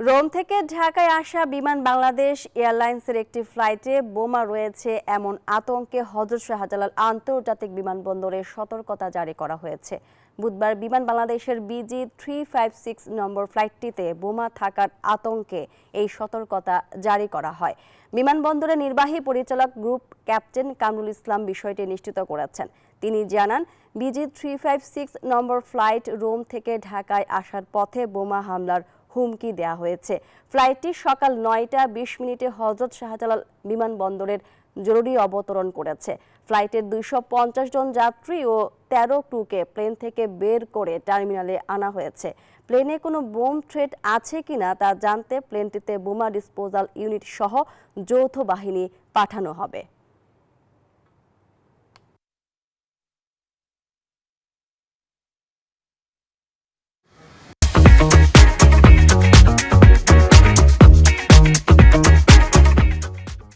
Rome থেকে ঢাকায় আসা বিমান বাংলাদেশ এয়ারলাইন্সের একটি ফ্লাইটে বোমা রয়েছে এমন আতঙ্কে হজরত শাহজালাল আন্তর্জাতিক বিমানবন্দরে সতর্কতা জারি করা হয়েছে। বুধবার বিমান বাংলাদেশের বিজি থ্রি ফাইভ সিক্স নম্বর ফ্লাইটটিতে বোমা থাকার আতঙ্কে এই সতর্কতা জারি করা হয়। বিমানবন্দরের নির্বাহী পরিচালক গ্রুপ ক্যাপ্টেন কামরুল ইসলাম বিষয়টি নিশ্চিত করেছেন। তিনি জানান, বিজি থ্রি ফাইভ সিক্স নম্বর ফ্লাইট রোম থেকে ঢাকায় আসার পথে বোমা হামলার হুমকি দেওয়া হয়েছে। ফ্লাইটটি সকাল নয়টা বিশ মিনিটে হজরত শাহজালাল বিমানবন্দরের জরুরি অবতরণ করেছে। ফ্লাইটের দুইশো পঞ্চাশ জন যাত্রী ও তেরো ক্রুকে প্লেন থেকে বের করে টার্মিনালে আনা হয়েছে। প্লেনে কোনো বোম থ্রেট আছে কিনা তা জানতে প্লেনটিতে বোমা ডিসপোজাল ইউনিট সহ যৌথ বাহিনী পাঠানো হবে।